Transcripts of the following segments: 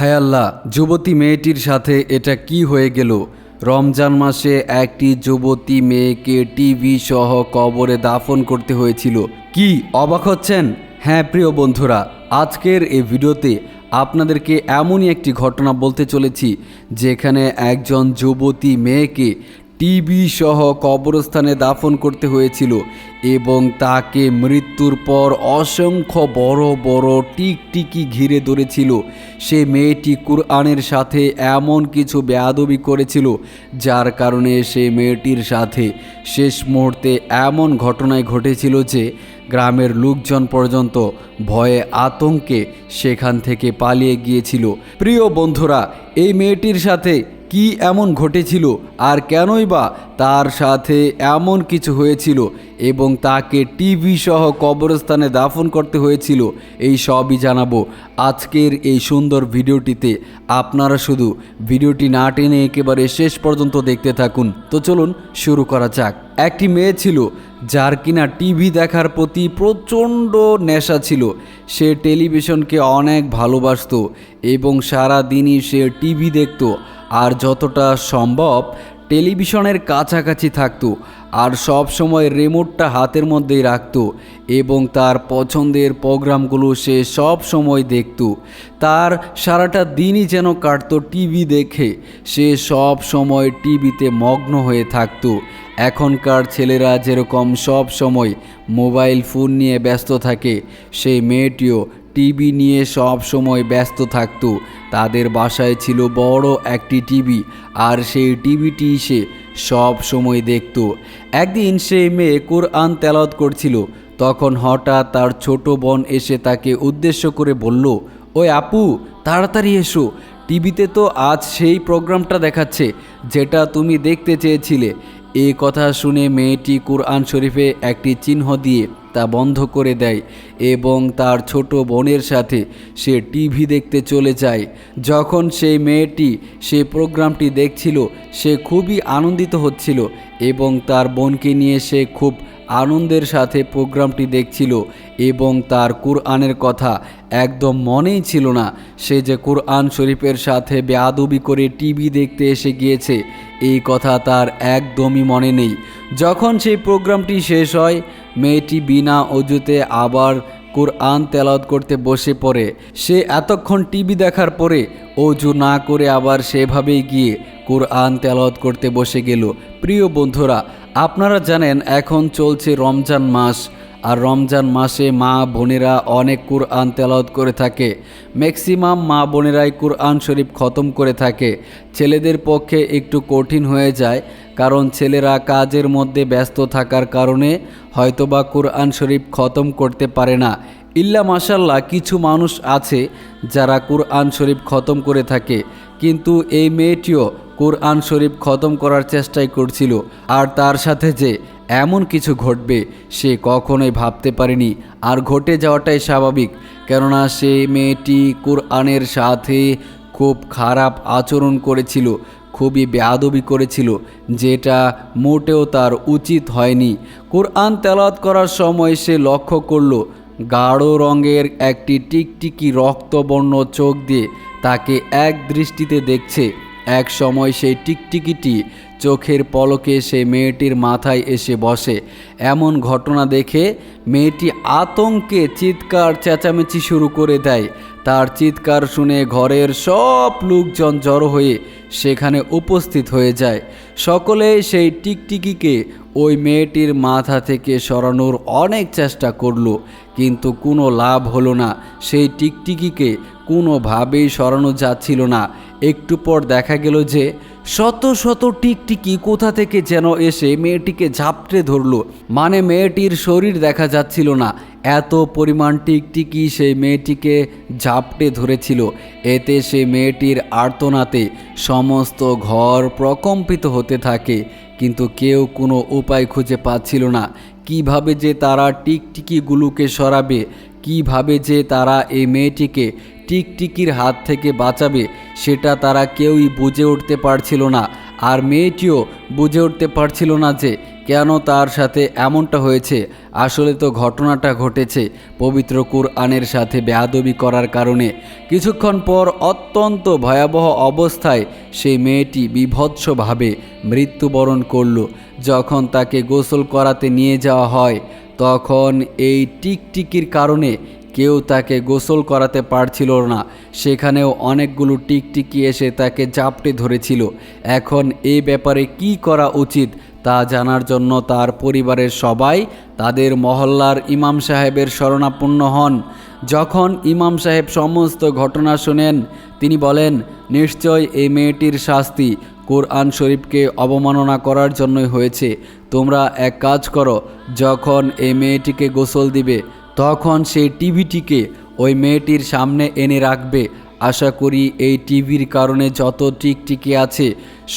হায় আল্লাহ, যুবতী মেয়েটির সাথে এটা কি হয়ে গেল? রমজান মাসে একটি যুবতী মেয়েকে টিভি সহ কবরে দাফন করতে হয়েছিল। কি, অবাক হচ্ছেন? হ্যাঁ প্রিয় বন্ধুরা, আজকের এই ভিডিওতে আপনাদেরকে এমনই একটি ঘটনা বলতে চলেছি, যেখানে একজন যুবতী মেয়েকে টিবি সহ কবরস্থানে দাফন করতে হয়েছিল এবং তাকে মৃত্যুর পর অসংখ্য বড় বড় টিকটিকি ঘিরে ধরেছিল। সে মেয়েটি কুরআনের সাথে এমন কিছু বেয়াদবি করেছিল যার কারণে সে মেয়েটির সাথে শেষ মুহূর্তে এমন ঘটনায় ঘটেছিল যে গ্রামের লোকজন পর্যন্ত ভয়ে আতঙ্কে সেখান থেকে পালিয়ে গিয়েছিল। প্রিয় বন্ধুরা, এই মেয়েটির সাথে কি এমন ঘটেছিল আর কেনই বা তার সাথে এমন কিছু হয়েছিল এবং তাকে টিভি সহ কবরস্থানে দাফন করতে হয়েছিল, এই সবই জানাব আজকের এই সুন্দর ভিডিওটিতে। আপনারা শুধু ভিডিওটি না টেনে একেবারে শেষ পর্যন্ত দেখতে থাকুন। তো চলুন শুরু করা যাক। একটি মেয়ে ছিল যার কিনা টিভি দেখার প্রতি প্রচণ্ড নেশা ছিল। সে টেলিভিশনকে অনেক ভালোবাসতো এবং সারা দিনই সে টিভি দেখতো। আর যতটা সম্ভব টেলিভিশনের কাছাকাছি থাকতো আর সব সময় রিমোটটা হাতের মধ্যেই রাখত এবং তার পছন্দের প্রোগ্রামগুলো সে সব সময় দেখত। তার সারাটা দিনই যেন কাটত টিভি দেখে। সে সব সময় টিভিতে মগ্ন হয়ে থাকতো। এখনকার ছেলেরা যেরকম সব সময় মোবাইল ফোন নিয়ে ব্যস্ত থাকে, সেই মেয়েটিও টিভি নিয়ে সব সময় ব্যস্ত থাকত। তাদের বাসায় ছিল বড় একটি টিভি আর সেই টিভিটি সে সব সময় দেখত। একদিন সেই মেয়ে কোরআন তেলাওয়াত করছিল। তখন হঠাৎ তার ছোট বোন এসে তাকে উদ্দেশ্য করে বলল, ওই আপু, তাড়াতাড়ি এসো। টিভিতে তো আজ সেই প্রোগ্রামটা দেখাচ্ছে, যেটা তুমি দেখতে চেয়েছিলে। এই কথা শুনে মেয়েটি কোরআন শরীফে একটি চিহ্ন দিয়ে তা বন্ধ করে দেয় এবং তার ছোট বোনের সাথে সে টিভি দেখতে চলে যায়। যখন সেই মেয়েটি সে প্রোগ্রামটি দেখছিল, সে খুবই আনন্দিত হচ্ছিল এবং তার বোনকে নিয়ে সে খুব আনন্দের সাথে প্রোগ্রামটি দেখছিল এবং তার কুরআনের কথা একদম মনেই ছিল না। সে যে কুরআন শরীফের সাথে বেয়াদবি করে টিভি দেখতে এসে গিয়েছে এই কথা তার একদমই মনে নেই। যখন সেই প্রোগ্রামটি শেষ হয়, মেয়েটি বিনা অজুতে আবার কোরআন তেলাওয়াত করতে বসে পড়ে। সে এতক্ষণ টিভি দেখার পরে অজু না করে আবার সেভাবেই গিয়ে কোরআন তেলাওয়াত করতে বসে গেল। প্রিয় বন্ধুরা, আপনারা জানেন এখন চলছে রমজান মাস। আর রমজান মাসে মা বোনেরা অনেক কুরআন তেলাওয়াত করে থাকে। ম্যাক্সিমাম মা বোনেরাই কুরআন শরীফ খতম করে থাকে। ছেলেদের পক্ষে একটু কঠিন হয়ে যায়, কারণ ছেলেরা কাজের মধ্যে ব্যস্ত থাকার কারণে হয়তোবা কুরআন শরীফ খতম করতে পারে না। ইল্লা মাসাল্লাহ কিছু মানুষ আছে যারা কুরআন শরীফ খতম করে থাকে। কিন্তু এই মেয়েটিও কোরআন শরীফ খতম করার চেষ্টাই করছিল, আর তার সাথে যে এমন কিছু ঘটবে, সে কখনোই ভাবতে পারেনি। আর ঘটে যাওয়াটাই স্বাভাবিক, কেননা সে মেয়েটি কোরআনের সাথে খুব খারাপ আচরণ করেছিল, খুবই বেয়াদবি করেছিল, যেটা মোটেও তার উচিত হয়নি। কোরআন তেলাত করার সময় সে লক্ষ্য করল, গাঢ় রঙের একটি টিকটিকি রক্তবর্ণ চোখ দিয়ে তাকে এক দৃষ্টিতে দেখছে। এক সময় সেই টিকটিকিটি চোখের পলকে সে মেয়েটির মাথায় এসে বসে। এমন ঘটনা দেখে মেয়েটি আতঙ্কে চিৎকার চেঁচামেচি শুরু করে দেয়। তার চিৎকার শুনে ঘরের সব লোকজন জড়ো হয়ে সেখানে উপস্থিত হয়ে যায়। সকলে সেই টিকটিকিকে ওই মেয়েটির মাথা থেকে সরানোর অনেক চেষ্টা করল, কিন্তু কোনো লাভ হলো না। সেই টিকটিকিকে কোনোভাবেই সরানো যাচ্ছিল না। একটু পর দেখা গেল যে শত শত টিকটিকি কোথা থেকে যেন এসে মেয়েটিকে ঝাপটে ধরলো। মানে মেয়েটির শরীর দেখা যাচ্ছিল না। এত পরিমাণ টিকটিকি সেই মেয়েটিকে ঝাপটে ধরেছিল। এতে সে মেয়েটির আর্তনাতে সমস্ত ঘর প্রকম্পিত হতে থাকে। কিন্তু কেউ কোনো উপায় খুঁজে পাচ্ছিল না। কীভাবে যে তারা টিকটিকিগুলোকে সরাবে, কীভাবে যে তারা এই মেয়েটিকে টিকটিকির হাত থেকে বাঁচাবে, সেটা তারা কেউই বুঝে উঠতে পারছিল না। আর মেয়েটিও বুঝে উঠতে পারছিল না যে, কেন তার সাথে এমনটা হয়েছে। আসলে তো ঘটনাটা ঘটেছে পবিত্র কুরআনের সাথে বেয়াদবি করার কারণে। কিছুক্ষণ পর অত্যন্ত ভয়াবহ অবস্থায় সেই মেয়েটি বিভৎসভাবে মৃত্যুবরণ করল। যখন তাকে গোসল করাতে নিয়ে যাওয়া হয়, তখন এই টিকটিকির কারণে কেউ তাকে গোসল করাতে পারছিল না। সেখানেও অনেকগুলো টিকটিকি এসে তাকে জাপটে ধরেছিল। এখন এ ব্যাপারে কি করা উচিত তা জানার জন্য তার পরিবারের সবাই তাদের মহল্লার ইমাম সাহেবের শরণাপন্ন হন। যখন ইমাম সাহেব সমস্ত ঘটনা শোনেন, তিনি বলেন, নিশ্চয় এই মেয়েটির শাস্তি কোরআন শরীফকে অবমাননা করার জন্যই হয়েছে। তোমরা এক কাজ করো, যখন এই মেয়েটিকে গোসল দিবে তখন সেই টিভিটিকে ওই মেয়েটির সামনে এনে রাখবে। আশা করি এই টিভির কারণে যত টিকটিকি আছে,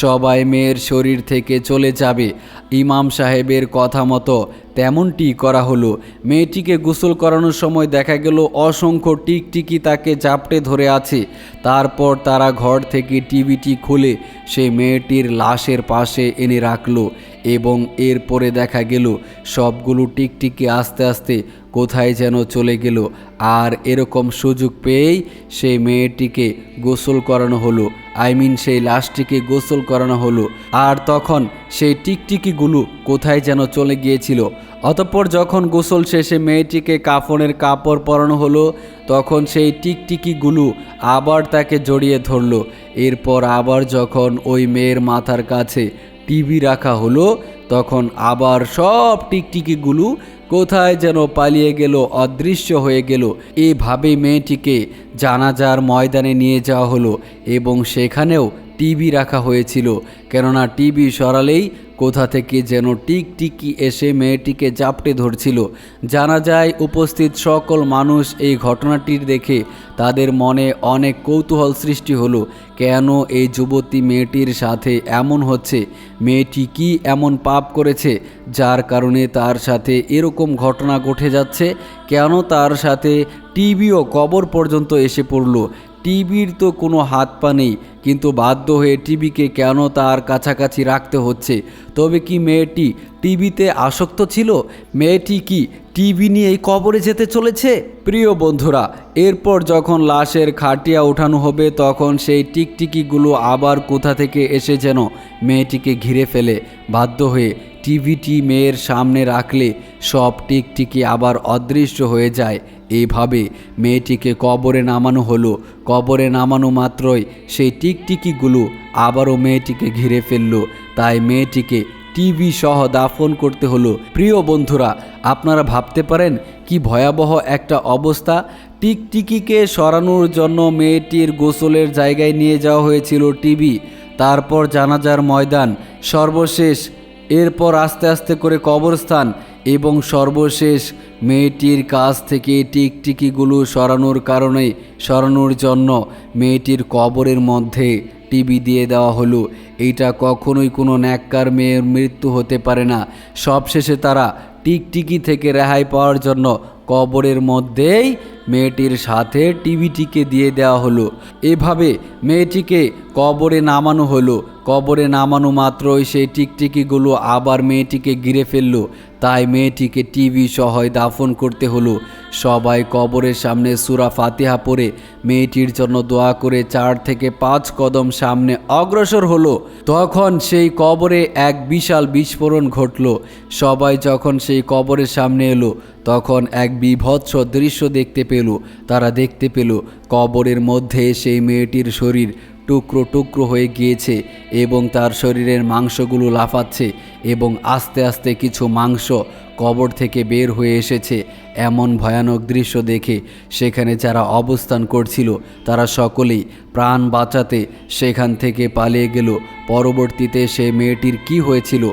সবাই মেয়ের শরীর থেকে চলে যাবে। ইমাম সাহেবের কথা মতো তেমনটি করা হলো। মেয়েটিকে গোসল করানোর সময় দেখা গেল অসংখ্য টিকটিকি তাকে জাপটে ধরে আছে। তারপর তারা ঘর থেকে টিভিটি খুলে সেই মেয়েটির লাশের পাশে এনে রাখল। এবং এরপরে দেখা গেল, সবগুলো টিকটিকি আস্তে আস্তে কোথায় যেন চলে গেল। আর এরকম সুযোগ পেয়েই সেই মেয়েটিকে গোসল করানো হলো। আই মিন সেই লাশটিকে গোসল করানো হলো। আর তখন সেই টিকটিকিগুলো কোথায় যেন চলে গিয়েছিল। অতঃপর যখন গোসল শেষে মেয়েটিকে কাফনের কাপড় পরানো হলো, তখন সেই টিকটিকিগুলো আবার তাকে জড়িয়ে ধরলো। এরপর আবার যখন ওই মেয়ের মাথার কাছে টিভি রাখা হলো, তখন আবার সব টিকটিকিগুলো কোথায় যেন পালিয়ে গেল, অদৃশ্য হয়ে গেল। এভাবে মেয়েটিকে জানাজার ময়দানে নিয়ে যাওয়া হলো এবং সেখানেও টিভি রাখা হয়েছিল। কেননা টিভি সরালেই কোথা থেকে যেন টিকটিকি এসে মেয়েটিকে জাপটে ধরছিল। জানা যায়, উপস্থিত সকল মানুষ এই ঘটনাটির দেখে তাদের মনে অনেক কৌতূহল সৃষ্টি হলো। কেন এই যুবতী মেয়েটির সাথে এমন হচ্ছে? মেয়েটি কি এমন পাপ করেছে? যার কারণে তার সাথে এরকম ঘটনা ঘটে যাচ্ছে? কেন তার সাথে টিভিও কবর পর্যন্ত এসে পড়ল? টিভির তো কোনো হাত পা নেই, কিন্তু বাধ্য হয়ে টিভিকে কেন তার কাছাকাছি রাখতে হচ্ছে? তবে কি মেয়েটি টিভিতে আসক্ত ছিল? মেয়েটি কি টিভি নিয়েই কবরে যেতে চলেছে? প্রিয় বন্ধুরা, এরপর যখন লাশের খাটিয়া ওঠানো হবে, তখন সেই টিকটিকিগুলো আবার কোথা থেকে এসে যেন মেয়েটিকে ঘিরে ফেলে। বাধ্য হয়ে টিভিটি মেয়ের সামনে রাখলে সব টিকটিকি আবার অদৃশ্য হয়ে যায়। এইভাবে মেয়েটিকে কবরে নামানো হলো। কবরে নামানো মাত্রই সেই টিকটিকিগুলো আবারও মেয়েটিকে ঘিরে ফেলল। তাই মেয়েটিকে টিভি সহ দাফন করতে হলো। প্রিয় বন্ধুরা, আপনারা ভাবতে পারেন কি ভয়াবহ একটা অবস্থা। টিকটিকিকে সরানোর জন্য মেয়েটির গোসলের জায়গায় নিয়ে যাওয়া হয়েছিল টিভি। তারপর জানাজার ময়দান। সর্বশেষ এরপর আস্তে আস্তে করে কবরস্থান এবং সর্বশেষ মেয়েটির কাছ থেকে টিকটিকিগুলো সরানোর কারণে, সরানোর জন্য মেয়েটির কবরের মধ্যে টিভি দিয়ে দেওয়া হলো। এইটা কখনোই কোনো ন্যাক্কার মেয়ের মৃত্যু হতে পারে না। সবশেষে তারা টিকটিকি থেকে রেহাই পাওয়ার জন্য কবরের মধ্যেই মেয়েটির সাথে টিভিটিকে দিয়ে দেওয়া হলো। এভাবে মেয়েটিকে কবরে নামানো হলো। কবরে নামানো মাত্রই সেই টিকটিকিগুলো আবার মেয়েটিকে গিরে ফেলল। তাই মেয়েটিকে টিভি সহ দাফন করতে হলো। সবাই কবরের সামনে সুরা ফাতিহা পরে মেয়েটির জন্য দোয়া করে চার থেকে পাঁচ কদম সামনে অগ্রসর হলো। তখন সেই কবরে এক বিশাল বিস্ফোরণ ঘটলো। সবাই যখন সেই কবরের সামনে এলো, তখন এক বিভৎস দৃশ্য দেখতে পেল, তারা দেখতে পেল, কবরের মধ্যে সেই মেয়েটির শরীর টুকরো টুকরো হয়ে গিয়েছে এবং তার শরীরের মাংসগুলো লাফাচ্ছে এবং আস্তে আস্তে কিছু মাংস কবর থেকে বের হয়ে এসেছে। এমন ভয়ানক দৃশ্য দেখে সেখানে যারা অবস্থান করছিল, তারা সকলেই প্রাণ বাঁচাতে সেখান থেকে পালিয়ে গেল। পরবর্তীতে সে মেয়েটির কি হয়েছিল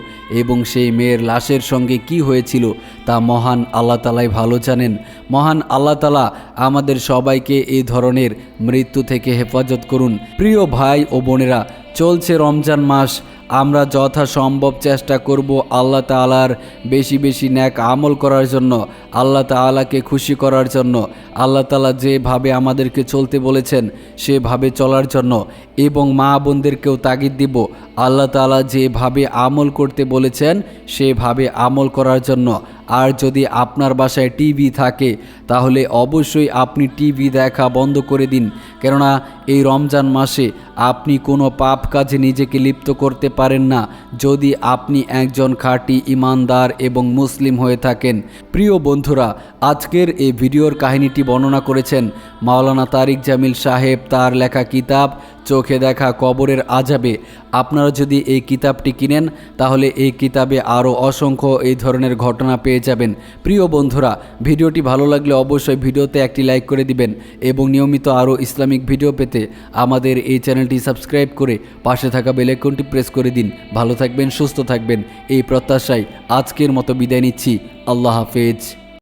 এবং সেই মেয়ের লাশের সঙ্গে কি হয়েছিল, তা মহান আল্লাহ তালাই ভালো জানেন। মহান আল্লাহ তালা আমাদের সবাইকে এই ধরনের মৃত্যু থেকে হেফাজত করুন। প্রিয় ভাই ও বোনেরা, চলছে রমজান মাস। আমরা যথাসম্ভব চেষ্টা করব আল্লাহ তালার বেশি বেশি ন্যাক আমল করার জন্য, আল্লাহ তালাকে খুশি করার জন্য, আল্লাহ তালা যেভাবে আমাদেরকে চলতে বলেছেন সেভাবে চলার জন্য এবং মা বোনদেরকেও তাগিদ দিব, আল্লাহ তালা যেভাবে আমল করতে বলেছেন সেভাবে আমল করার জন্য আর যদি আপনার বাসায় টিভি থাকে, তাহলে অবশ্যই আপনি টিভি দেখা বন্ধ করে দিন। কেননা, এই রমজান মাসে আপনি কোনো পাপ কাজে নিজেকে লিপ্ত করতে পারেন না, যদি আপনি একজন খাঁটি ইমানদার এবং মুসলিম হয়ে থাকেন। প্রিয় বন্ধুরা, আজকের এই ভিডিওর কাহিনীটি বর্ণনা করেছেন মাওলানা তারিক জামিল সাহেব তার লেখা কিতাব চোখে দেখা কবরের আজাবে আপনারা যদি এই কিতাবটি কিনেন, তাহলে এই কিতাবে আরও অসংখ্য এই ধরনের ঘটনা পেয়ে যাবেন। প্রিয় বন্ধুরা, ভিডিওটি ভালো লাগলে অবশ্যই ভিডিওতে একটি লাইক করে দিবেন এবং নিয়মিত আরও ইসলামিক ভিডিও পেতে আমাদের এই চ্যানেলটি সাবস্ক্রাইব করে পাশে থাকা বেলাইকনটি প্রেস করে দিন। ভালো থাকবেন, সুস্থ থাকবেন, এই প্রত্যাশায় আজকের মতো বিদায় নিচ্ছি। আল্লাহ হাফেজ।